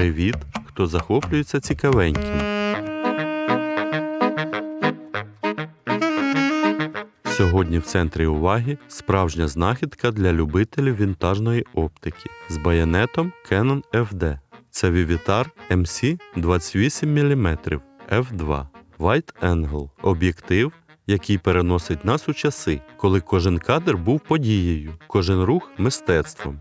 Привіт, хто захоплюється цікавеньким. Сьогодні в центрі уваги справжня знахідка для любителів вінтажної оптики з баянетом Canon FD. Це Vivitar MC 28 мм f2 Wide Angle об'єктив, який переносить нас у часи, коли кожен кадр був подією, кожен рух мистецтвом.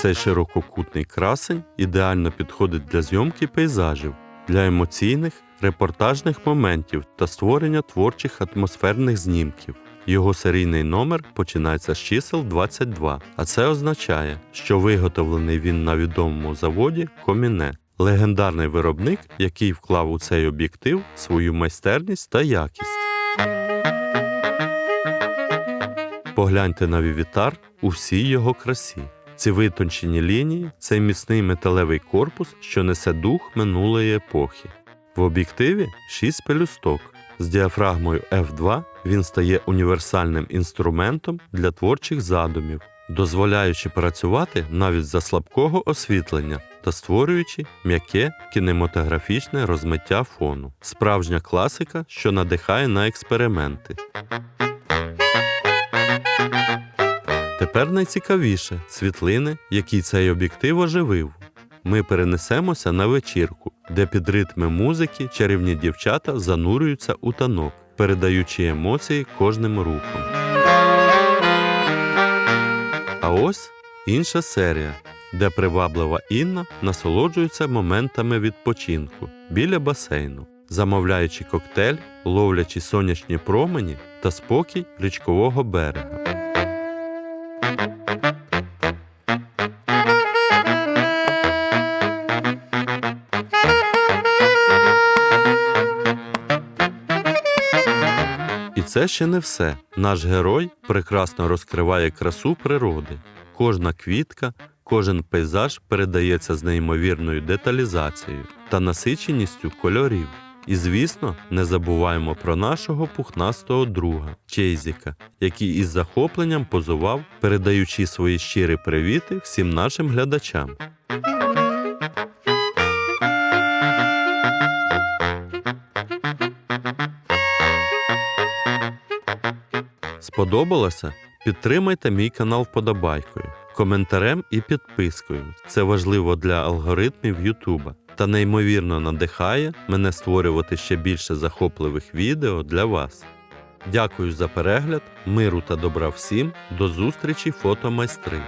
Цей ширококутний красень ідеально підходить для зйомки пейзажів, для емоційних, репортажних моментів та створення творчих атмосферних знімків. Його серійний номер починається з чисел 22, а це означає, що виготовлений він на відомому заводі Коміне, легендарний виробник, який вклав у цей об'єктив свою майстерність та якість. Погляньте на Вівітар у всій його красі. Ці витончені лінії це міцний металевий корпус, що несе дух минулої епохи. В об'єктиві 6 пелюсток. З діафрагмою F2 він стає універсальним інструментом для творчих задумів, дозволяючи працювати навіть за слабкого освітлення та створюючи м'яке кінематографічне розмиття фону. Справжня класика, що надихає на експерименти. Тепер найцікавіше світлини, які цей об'єктив оживив. Ми перенесемося на вечірку, де під ритми музики чарівні дівчата занурюються у танок, передаючи емоції кожним рухом. А ось інша серія, де приваблива Інна насолоджується моментами відпочинку біля басейну, замовляючи коктейль, ловлячи сонячні промені та спокій річкового берега. Це ще не все. Наш герой прекрасно розкриває красу природи. Кожна квітка, кожен пейзаж передається з неймовірною деталізацією та насиченістю кольорів. І, звісно, не забуваємо про нашого пухнастого друга Чейзіка, який із захопленням позував, передаючи свої щирі привіти всім нашим глядачам. Сподобалося? Підтримайте мій канал вподобайкою, коментарем і підпискою. Це важливо для алгоритмів Ютуба та неймовірно надихає мене створювати ще більше захопливих відео для вас. Дякую за перегляд, миру та добра всім, до зустрічі фотомайстри!